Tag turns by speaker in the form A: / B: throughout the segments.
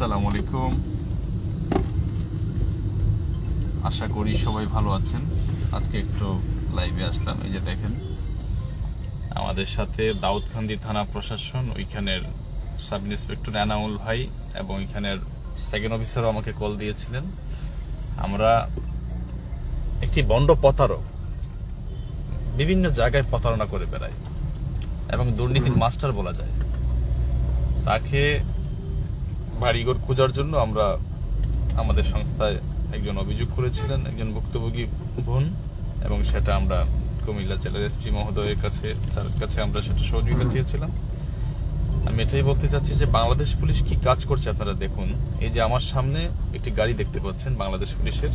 A: আসসালামু আলাইকুম। আশা করি সবাই ভালো আছেন। আজকে একটু লাইভে আসলাম এই যে দেখেন। আমাদের সাথে দাউদকান্দি থানা প্রশাসন ওইখানের সাব ইন্সপেক্টর এনামুল ভাই এবং ওইখানের সেকেন্ড অফিসারও আমাকে কল দিয়েছিলেন। আমরা একটি বন্ড প্রতারক বিভিন্ন জায়গায় প্রতারণা করে বেড়ায় এবং দুর্নীতির মাস্টার বলা যায়। তাকে বাড়িঘর খোঁজার জন্য আমরা আমাদের সংস্থায় একজন অভিযোগ করেছিলেন, একজন ভুক্তভোগী বোন, এবং সেটা আমরা কুমিল্লা জেলার এসপি মহোদয়ের কাছে স্যারের কাছে আমরা সেটা সহযোগিতা চেয়েছিলাম। আমি এটাই বলতে চাচ্ছি যে বাংলাদেশ পুলিশ কি কাজ করছে আপনারা দেখুন। এই যে আমার সামনে একটি গাড়ি দেখতে পাচ্ছেন, বাংলাদেশ পুলিশের।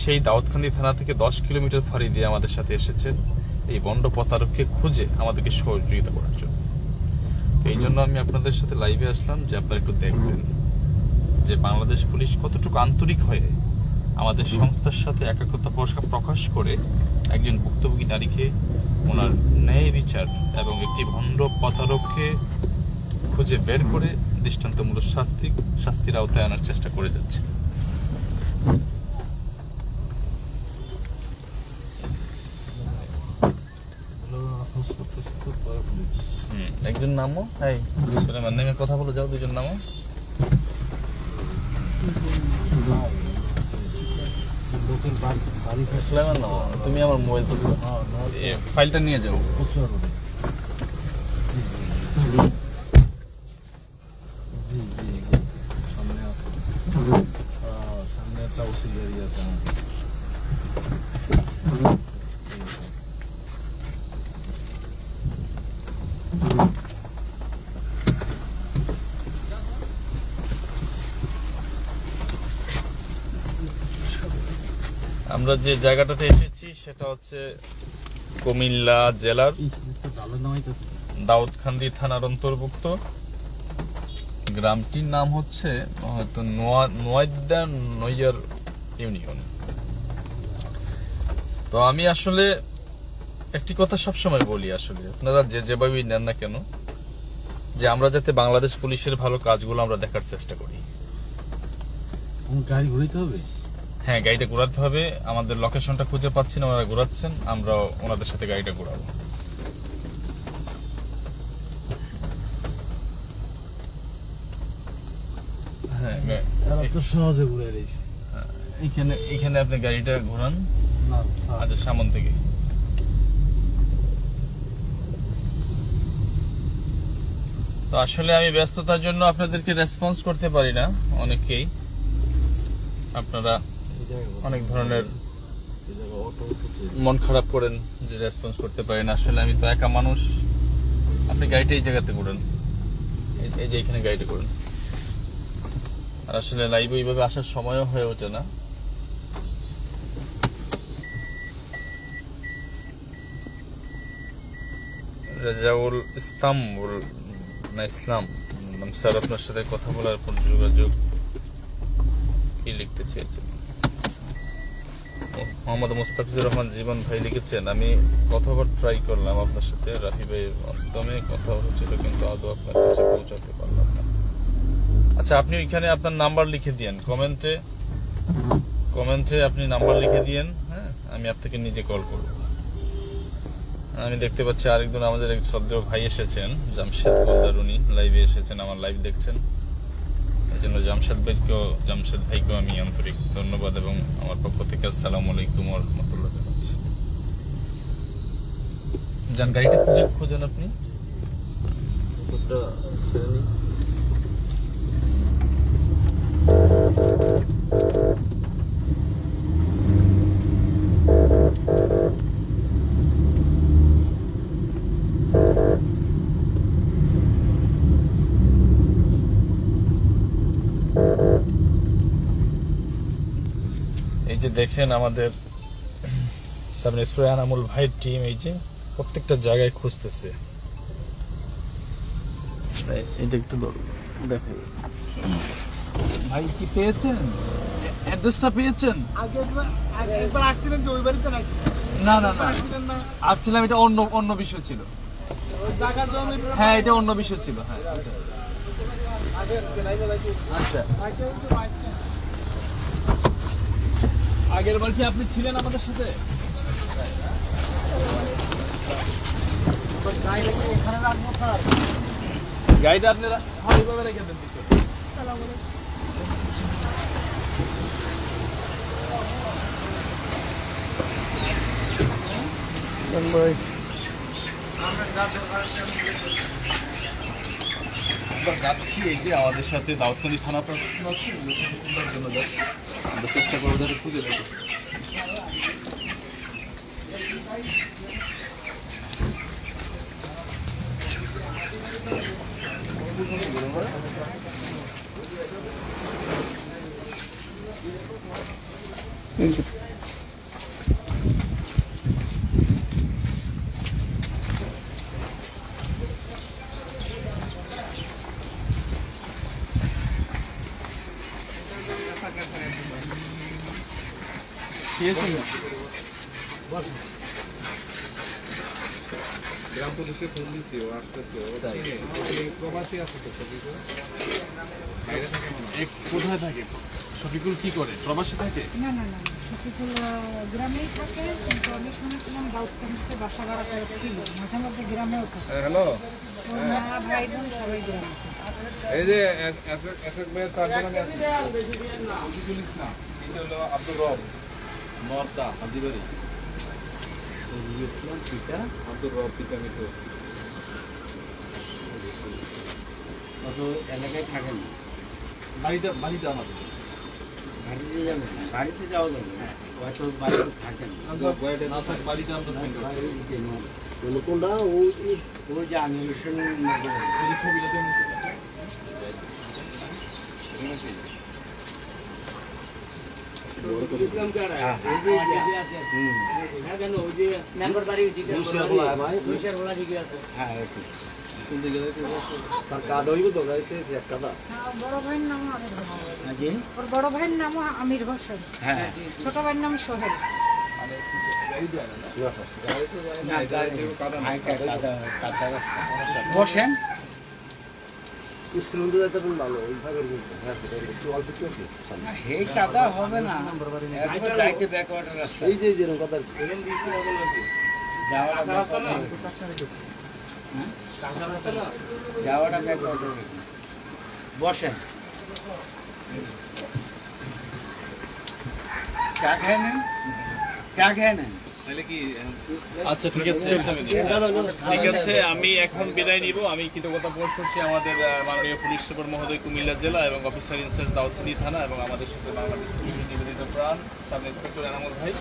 A: সেই দাউদকান্দি থানা থেকে দশ কিলোমিটার ফাড়ি দিয়ে আমাদের সাথে এসেছেন এই বন্ড প্রতারককে খুঁজে আমাদেরকে সহযোগিতা করার জন্য। এই জন্য আমি আপনাদের সাথে লাইভে আসলাম যে আপনারা একটু দেখবেন যে বাংলাদেশ পুলিশ কতটুকু আন্তরিক হয়ে আমাদের সংস্থার সাথে একাগ্রতা প্রকাশ- প্রকাশ করে একজন ভুক্তভোগী নারীকে ওনার ন্যায় বিচার এবং একটি ভণ্ড প্রতারককে খুঁজে বের করে দৃষ্টান্তমূলক শাস্তি শাস্তির আওতায় আনার চেষ্টা করে যাচ্ছে। একজন নামো? এই। সুলেমান নেমে কথা বলে যাও দুজন নামো। সুলেমান নামো। তুমি আমার মোবাইল তো ফাইলটা নিয়ে যাও
B: জি জি সামনে আছে আহ, সামনে একটা অক্সিলারি আছে আমাদের
A: আমরা যে জায়গাটাতে এসেছি সেটা হচ্ছে কুমিল্লা জেলার দাউদখান্দি থানার অন্তর্ভুক্ত। গ্রামটির নাম হচ্ছে হয়তো নোয়া- নোয়াইদ্দা নইয়ার ইউনিয়ন। তো আমি আসলে একটি কথা সবসময় বলি আসলে আপনারা যে যেভাবেই নেন না কেন যে আমরা যাতে বাংলাদেশ পুলিশের ভালো কাজগুলো আমরা দেখার চেষ্টা করি।
B: গাড়ি ঘুরাইতে হবে?
A: হ্যাঁ গাড়িটা ঘোরাতে হবে। আমাদের লোকেশনটা খুঁজে পাচ্ছি না ওনারা ঘোরাচ্ছেন। আমরা ওনাদের সাথে গাড়িটা ঘোরাবো। হ্যাঁ
B: সহজে ঘুরে রয়েছে।
A: এইখানে এইখানে আপনি গাড়িটা ঘোরান। আচ্ছা সামন থেকে। তো আসলে আমি ব্যস্ততার জন্য আপনাদেরকে রেসপন্স করতে পারি না অনেকেই আপনারা অনেক ধরনের মন খারাপ করেন, যে রেসপন্স করতে পারেন। আসলে আমি তো একা মানুষ। আপনি গাড়িটা এই জায়গাতে করেন। এই- যে এখানে গাড়িটা করুন। আর আসলে লাইভ ওইভাবে আসার সময়ও হয়ে ওঠে না। রেজাউল ইস্তাম্বুল না ইসলাম স্যার আপনার সাথে কথা বলার পর যোগাযোগ কি লিখতে চেয়েছেন? মোহাম্মদ মুস্তাফিজুর রহমান জীবন ভাই লিখেছেন, আমি কতবার ট্রাই করলাম আপনার সাথে? রাফি ভাইয়ের মাধ্যমে কথা হচ্ছিল, কিন্তু আদৌ আপনার কাছে পৌঁছাতে পারলাম না। আচ্ছা আপনি ওইখানে আপনার নাম্বার লিখে দিয়েন, কমেন্টে কমেন্টে আপনি নাম্বার লিখে দিয়েন হ্যাঁ আমি আপনাকে নিজে কল করব। আমি দেখতে পাচ্ছি আরেকজন আমাদের এক শ্রদ্ধেয় ভাই এসেছেন জামশেদ গোলদার উনি লাইভে এসেছেন, আমার লাইভ দেখছেন। এই জন্য জামশেদ ভাইকেও জামশেদ ভাইকেও আমি আন্তরিক ধন্যবাদ এবং আমার পক্ষ থেকে আসসালামু আলাইকুম রহমতুল্লাহ জানাচ্ছি যান, গাড়িটা খুঁজে খুঁজেন আপনি। দেখেন আমাদের সাব ইন্সপেক্টর আনামুল ভাইয়ের টিম এই যে প্রত্যেকটা জায়গায় খুঁজতেছে। এটা একটু দেখেন। ভাই কি পেয়েছেন? অ্যাড্রেসটা পেয়েছেন?
C: আগে একবার আসছিলেন যে ওই বাড়িতে নাকি?
A: না না না। আসছিলাম এটা অন্য অন্য বিষয় ছিল।
C: ওই জায়গা জমি
A: হ্যাঁ এটা অন্য বিষয় ছিল হ্যাঁ আচ্ছা। আগের বার কি আপনি ছিলেন আমাদের সাথে? গাড়িটা আপনারা ভালোভাবে রেখে দেন যাচ্ছি এই যে আমাদের সাথে দাউদকান্দি থানা প্রশাসন আছে আমরা চেষ্টা করব যাতে খুঁজে দেবো Thank না?
B: গ্রাম পুলিশকে ফোন দিছি ও আসতেছে ও? প্রবাসী আছে তো সবিকো বাইরে থাকে মনে
A: কোথায় থাকে শফিকুল কি করে প্রবাসী থাকে
D: না না না সফিকুল গ্রামেই থাকে কিন্তু আমি শুনেছিলাম দাউদকান্দিতে বাসা ভাড়া করে ছিল মাঝে মধ্যে গ্রামেও থাকে
B: হ্যাঁ, হ্যালো
D: ভাই বোন সবাই গ্রামে
B: এই যে এস- এস- ভাইয়ের আছে শফিকুল ইসলাম এটা হলো আব্দুর রব নর্দা হাজিবাড়ি আব্দুর রব পিতা মিত্র
E: এলাকায় থাকেন
A: বাড়িটা বাড়িটা আমাদের।
E: বাড়িতে যাবেন বাড়িতে যাওয়া যাবে না। হয়তো বাড়িতে থাকেন
A: না। থাক বাড়িটা আমরা ফাইন্ড করছি
E: কোনটা? ওই ওই যে আনিমেশন
A: ছবিটা
E: বাড়ি
D: ভাইয়ের নাম আমির হোসেন ছোট ভাইয়ের নাম সোহেল
E: না গাড়ি
B: কাদা না।
E: হ্যাঁ, কাদা কাদা রাস্তা। না, এই কাদা হবে না।
F: এই যে যেরকম কথা
E: যাওয়াটা। হ্যাঁ? বসেন। চা খেয়ে নেন? চা খেয়ে নেন?
A: আচ্ছা ঠিক আছে। ঠিক আছে আমি এখন বিদায় নিব। আমি কৃতজ্ঞতা প্রকাশ করছি আমাদের মাননীয় পুলিশ সুপার মহোদয় কুমিল্লা জেলা এবং অফিসার ইনচার্জ দাউদকান্দি থানা এবং আমাদের সাথে বাংলাদেশ নিবেদিত প্রাণ সাব ইন্সপেক্টর এনামুল ভাই।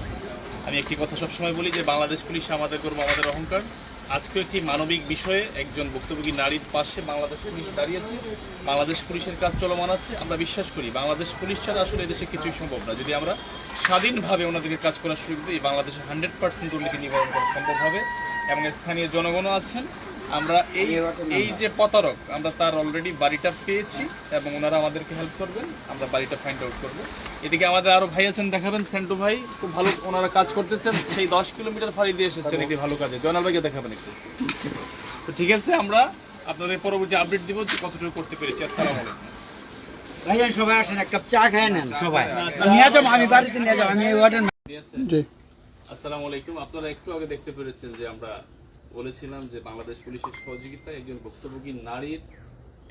A: আমি একটি কথা সবসময় বলি যে বাংলাদেশ পুলিশ আমাদের গর্ব আমাদের অহংকার। আজকে একটি মানবিক বিষয়ে একজন ভুক্তভোগী নারীর পাশে বাংলাদেশ পুলিশ দাঁড়িয়েছে। বাংলাদেশ পুলিশের কাজ চলমান আছে। আমরা বিশ্বাস করি, বাংলাদেশ পুলিশ ছাড়া আসলে এদেশে কিছুই সম্ভব না। যদি আমরা স্বাধীনভাবে ওনাদেরকে কাজ করার সুযোগ দিই বাংলাদেশে হান্ড্রেড পার্সেন্ট দুর্নীতি নিবারণ করা সম্ভব হবে এবং স্থানীয় জনগণও আছেন। আমরা এই এই যে প্রতারক আমরা তার অলরেডি বাড়িটা পেয়েছি এবং ওনারা আমাদেরকে হেল্প করবেন। আমরা বাড়িটা ফাইন্ড আউট করব। এদিকে আমাদের আরও ভাই আছেন দেখাবেন। সেন্টু ভাই খুব ভালো ওনারা কাজ করতেছেন। সেই দশ কিলোমিটার ফাড়ি দিয়ে এসেছেন একটি ভালো কাজে। জয়নাল ভাইকে দেখাবেন একটু। তো ঠিক আছে আমরা আপনাদের পরবর্তী আপডেট দিব যে কতটুকু করতে পেরেছি। আসসালামু আলাইকুম।
E: ভাইয়া সবাই আসেন এক কাপ চা খেয়ে নেন সবাই। নিয়ে যাব আমি বাড়িতে নিয়ে যাব আমি
A: আসসালামু আলাইকুম। আপনারা একটু আগে দেখতে পেরেছেন যে আমরা বলেছিলাম যে বাংলাদেশ পুলিশের সহযোগিতায় একজন ভুক্তভোগী নারীর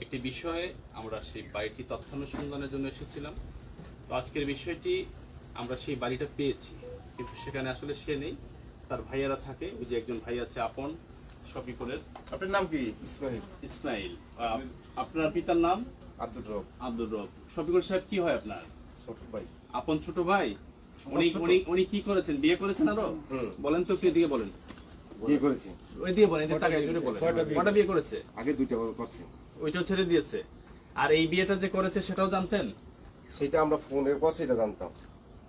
A: একটি বিষয়ে আমরা সেই বাড়িটি তথ্যানুসন্ধানের জন্য এসেছিলাম। তো আজকের বিষয়টি আমরা সেই বাড়িটা পেয়েছি কিন্তু সেখানে আসলে সে নেই তার ভাইয়ারা থাকে ওই যে একজন ভাই আছে আপন শফিকুলের।
B: আপনার নাম কি? ইসমাইল।
A: ইসমাইল। আপনার পিতার নাম?
B: আব্দুর রব।
A: আব্দুর রব। শফিকুল সাহেব কি হয় আপনার?
B: সফি ভাই।
A: আপন ছোট ভাই? উনি উনি উনি কি করেছেন? বিয়ে করেছেন আরও? বলেন তো একটু এদিকে বলেন।
G: বিয়ে করেছি।
A: ওই দিয়ে বলেন তাকাই জোরে বলেন কটা বিয়ে করেছে।
G: আগে দুইটা করছি।
A: ওইটাও ছেড়ে দিয়েছে। আর এই বিয়েটা যে করেছে সেটাও জানতেন?
G: সেটা আমরা ফোনের পর সেটা জানতাম।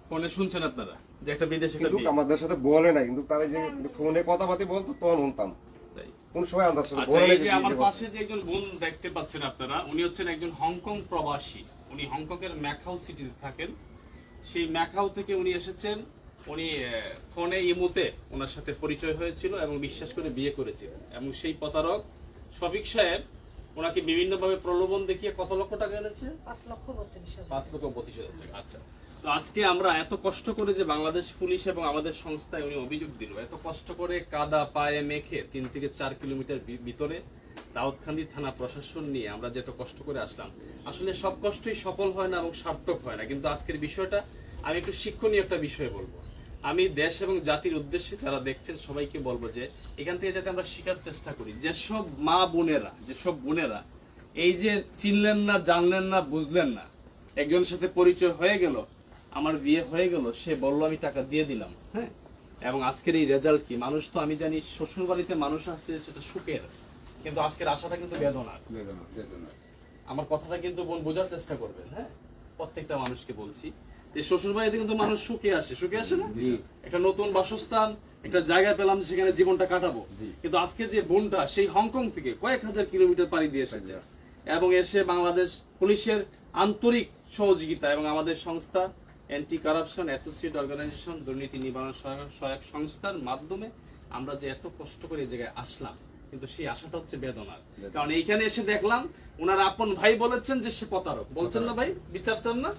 A: ফোনে শুনছেন আপনারা? যে একটা বিদেশে
G: কিন্তু আমাদের সাথে বলে না কিন্তু তারা যে ফোনে কথাবার্তা বলতো তখন শুনতাম। কোন সময় আমাদের সাথে
A: আচ্ছা
G: বলে
A: যে আমার পাশে যে একজন বোন দেখতে পাচ্ছেন আপনারা উনি হচ্ছেন একজন হংকং প্রবাসী। উনি হংকং এর ম্যাকাও সিটিতে থাকেন। সেই ম্যাকাও থেকে উনি এসেছেন উনি ফোনে ইমুতে ওনার সাথে পরিচয় হয়েছিল এবং বিশ্বাস করে বিয়ে করেছিলেন। এবং সেই প্রতারক শফিক সাহেব ওনাকে বিভিন্নভাবে প্রলোভন দেখিয়ে কত লক্ষ টাকা এনেছে?
D: পাঁচ লক্ষ বত্রিশ হাজার।
A: টাকা আচ্ছা। তো আজকে আমরা এত কষ্ট করে যে বাংলাদেশ পুলিশ এবং আমাদের সংস্থায় উনি অভিযোগ দিল এত কষ্ট করে কাদা পায়ে মেখে তিন থেকে চার কিলোমিটার ভিতরে দাউদখান্দি থানা প্রশাসন নিয়ে আমরা যে এত কষ্ট করে আসলাম আসলে সব কষ্টই সফল হয় না এবং সার্থক হয় না। কিন্তু আজকের বিষয়টা আমি একটু শিক্ষণীয় একটা বিষয় বলব। আমি দেশ এবং জাতির উদ্দেশ্যে যারা দেখছেন সবাইকে বলব যে এখান থেকে যাতে আমরা শেখার চেষ্টা করি। যেসব মা বোনেরা যেসব বোনেরা এই যে চিনলেন না জানলেন না বুঝলেন না একজনের সাথে পরিচয় হয়ে গেল আমার বিয়ে হয়ে গেল সে বলল আমি টাকা দিয়ে দিলাম। হ্যাঁ? এবং আজকের এই রেজাল্ট কি? মানুষ তো আমি জানি শ্বশুর বাড়িতে মানুষ আসছে সেটা সুখের। কিন্তু আজকের আশাটা কিন্তু বেদনার। আমার কথাটা কিন্তু বোন বোঝার চেষ্টা করবেন হ্যাঁ? প্রত্যেকটা মানুষকে বলছি। যে শ্বশুর বাড়িতে কিন্তু মানুষ সুখে আসে। সুখে আসে না? একটা নতুন বাসস্থান একটা জায়গা পেলাম সেখানে জীবনটা কাটাবো। কিন্তু আজকে যে বোনটা সেই হংকং থেকে কয়েক হাজার কিলোমিটার পাড়ি দিয়ে এসেছে। এবং এসে বাংলাদেশ পুলিশের আন্তরিক সহযোগিতা এবং আমাদের সংস্থা অ্যান্টি কারাপশন অ্যাসোসিয়েট অর্গানাইজেশন দুর্নীতি নিবারণ সহায়ক সংস্থার মাধ্যমে আমরা যে এত কষ্ট করে এই জায়গায় আসলাম কিন্তু সেই আশাটা হচ্ছে বেদনার। কারণ এইখানে এসে দেখলাম ওনার আপন ভাই বলেছেন যে সে প্রতারক। বলছেন না ভাই? বিচার চান না?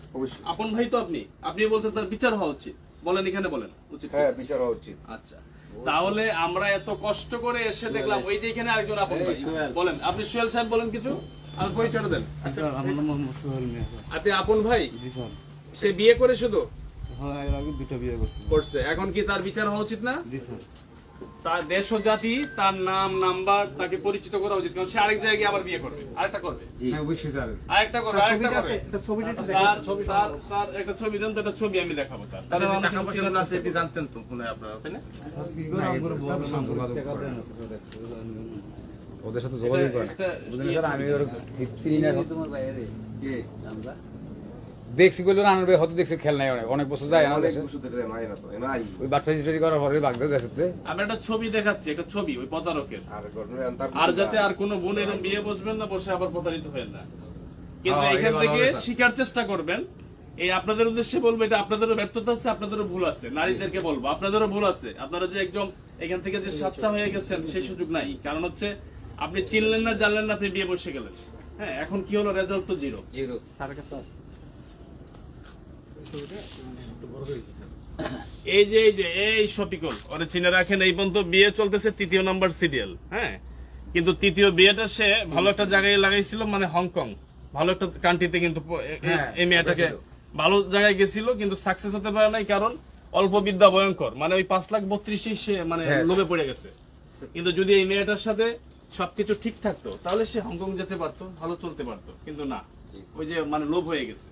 A: আপন ভাই তো আপনি। আপনি বলছেন তার বিচার হওয়া উচিত। বলেন এখানে বলেন। উচিত
G: হ্যাঁ বিচার হওয়া উচিত।
A: আচ্ছা। তাহলে আমরা এত কষ্ট করে এসে দেখলাম ওই যে এখানে আরেকজন আপন ভাই। বলেন আপনি সুয়েল সাহেব বলেন কিছু? আর পরিচয় দেন। আচ্ছা,
F: আমার নাম মোহাম্মদ সোহেল মিয়া
A: আপনি আপন ভাই?
F: জি স্যার
A: সে বিয়ে করে শুধু?
F: হ্যাঁ এর আগে দুটো বিয়ে করছি।
A: করছে। এখন কি তার বিচার হওয়া উচিত না?
F: জি স্যার।
A: তার দেশ ও জাতি তার নাম নাম্বার তাকে পরিচিত করা উচিত কারণ সে আরেক জায়গায় আবার বিয়ে করবে। আরেকটা করবে।
C: হ্যাঁ অবশ্যই স্যার
A: আরেকটা করবে আরেকটা করবে। তার ছবি তার তার একটা ছবি দেন তো একটা ছবি আমি দেখাবো তার। তাহলে মানুষ চিনার চেষ্টা করবে।
B: জানতেন তো মনে আপনারা তাই না?
F: আমার টাকা
H: ওদের সাথে যোগাযোগ করেন স্যার? আমি ওর চিনি না
G: কে?
H: দেখছি বলল না আনার হয়তো দেখছি খেল নাই অনেক। অনেক বছর যায়
G: অনেক
H: আমাদের
G: বছর ধরে নাই না তো নাই।
H: ওই বাচ্চা হিস্টোরি করার পরে বাগদাদ দেশে
A: আমি একটা ছবি দেখাচ্ছি একটা ছবি ওই প্রতারকের।
G: আর
A: যাতে আর কোনো বোন এরকম বিয়ে বসবেন না বসে আবার প্রতারিত হবেন না। কিন্তু
H: হ্যাঁ,
A: এখান থেকে শিকার চেষ্টা করবেন। এই আপনাদের উদ্দেশ্যে বলব এটা আপনাদেরও ব্যর্থতা আছে আপনাদেরও ভুল আছে। নারীদেরকে বলব আপনাদেরও ভুল আছে। আপনারা যে একদম এখান থেকে যে সাচ্চা হয়ে গেছেন সেই সুযোগ নাই। কারণ হচ্ছে আপনি চিনলেন না জানলেন না আপনি বিয়ে বসে গেলেন। হ্যাঁ এখন কি হলো? রেজাল্ট তো জিরো এই যে এই যে এই শপিকল ওরে চিনে রাখেন এই পর্যন্ত বিয়ে চলতেছে তৃতীয় নাম্বার সিরিয়াল হ্যাঁ? কিন্তু তৃতীয় বিয়েটা সে ভালো একটা জায়গায় লাগাইছিল মানে হংকং। ভালো একটা কান্ট্রিতে কিন্তু এ- এই মেয়েটাকে ভালো জায়গায় গেছিল কিন্তু সাকসেস হতে পারে নাই কারণ অল্প বিদ্যা ভয়ঙ্কর। মানে ওই পাঁচ লাখ বত্রিশে সে মানে লোভে পড়ে গেছে। কিন্তু যদি এই মেয়েটার সাথে সবকিছু ঠিক থাকতো তাহলে সে হংকং যেতে পারতো ভালো চলতে পারতো কিন্তু না। ওই যে মানে লোভ হয়ে গেছে।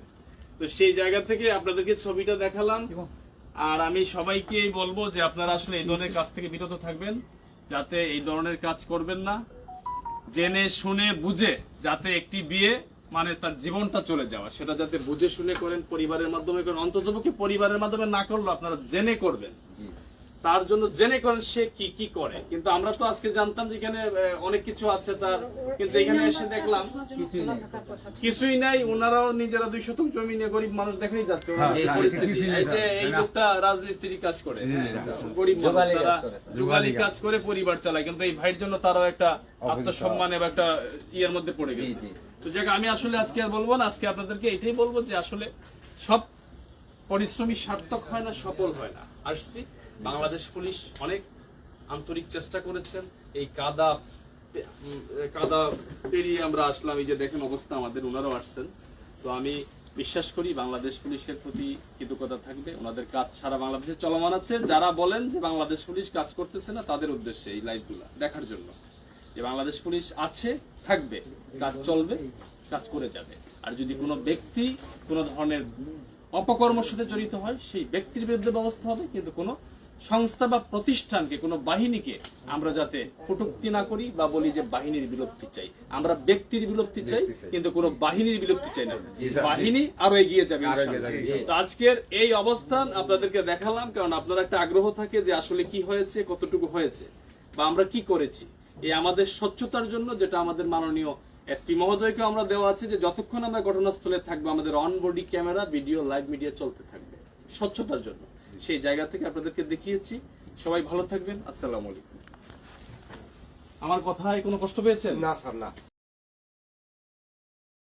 A: তো সেই জায়গা থেকে আপনাদেরকে ছবিটা দেখালাম। আর আমি সবাইকে বলব যে আপনারা আসলে এই ধরনের কাজ থেকে বিরত থাকবেন যাতে এই ধরনের কাজ করবেন না। জেনে শুনে বুঝে যাতে একটি বিয়ে মানে তার জীবনটা চলে যাওয়া। সেটা যাতে বুঝে শুনে করেন পরিবারের মাধ্যমে করেন। অন্ততপক্ষে পরিবারের মাধ্যমে না করল আপনারা জেনে করবেন। তার জন্য জেনে করেন সে কি কি করে। কিন্তু আমরা তো আজকে জানতাম যে এখানে অনেক কিছু আছে তার। কিন্তু এখানে এসে দেখলাম কিছুই নাই। ওনারাও নিজেরা দুই শতক জমি নিয়ে গরিব মানুষ দেখাই যাচ্ছে এই যে এই লোকটা রাজমিস্ত্রি কাজ করে হ্যাঁ, গরিব মানুষ তারা জোগালি কাজ করে পরিবার চালায়। কিন্তু এই ভাইয়ের জন্য তারাও একটা আত্মসম্মান এবং একটা ইয়ের মধ্যে পড়ে গেছে। তো যাক আমি আসলে আজকে আর বলব না আজকে আপনাদেরকে এটাই বলব যে আসলে সব পরিশ্রমী সার্থক হয় না সফল হয় না। আসছি। বাংলাদেশ পুলিশ অনেক আন্তরিক চেষ্টা করেছেন। এই কাদা কাদা পেরিয়ে আমরা আসলাম, এই যে দেখেন অবস্থা আমাদের ওনারাও আসছেন। তো আমি বিশ্বাস করি বাংলাদেশ পুলিশের প্রতি কৃতজ্ঞতা থাকবে ওনাদের কাজ সারা বাংলাদেশে চলমান আছে। যারা বলেন যে বাংলাদেশ পুলিশ কাজ করতেছে না, তাদের উদ্দেশ্যে এই লাইভগুলা দেখার জন্য। যে বাংলাদেশ পুলিশ আছে, থাকবে, কাজ চলবে, কাজ করে যাবে। আর যদি কোনো ব্যক্তি কোনো ধরনের অপকর্মের সাথে জড়িত হয়, সেই ব্যক্তির বিরুদ্ধে ব্যবস্থা হবে, কিন্তু কোনো সংস্থা বা প্রতিষ্ঠানকে কোনো বাহিনীকে আমরা যাতে কটুক্তি না করি বা বলি যে বাহিনীর বিলুপ্তি চাই। আমরা ব্যক্তির বিলুপ্তি চাই কিন্তু কোনো বাহিনীর বিলুপ্তি চাই না। বাহিনী আরও এগিয়ে যাবে তো আজকের এই অবস্থান আপনাদেরকে দেখালাম কারণ আপনার একটা আগ্রহ থাকে যে আসলে কি হয়েছে কতটুকু হয়েছে বা আমরা কি করেছি। এই আমাদের স্বচ্ছতার জন্য যেটা আমাদের মাননীয় এসপি মহোদয়কে আমরা দেওয়া আছে যে যতক্ষণ আমরা ঘটনাস্থলে থাকব আমাদের on body camera video live media চলতে থাকবে স্বচ্ছতার জন্য। সেই জায়গা থেকে আপনাদেরকে দেখিয়েছি। সবাই ভালো থাকবেন। আসসালামু আলাইকুম। আমার কথায় কোনো কষ্ট পেয়েছেন?
G: না স্যার না।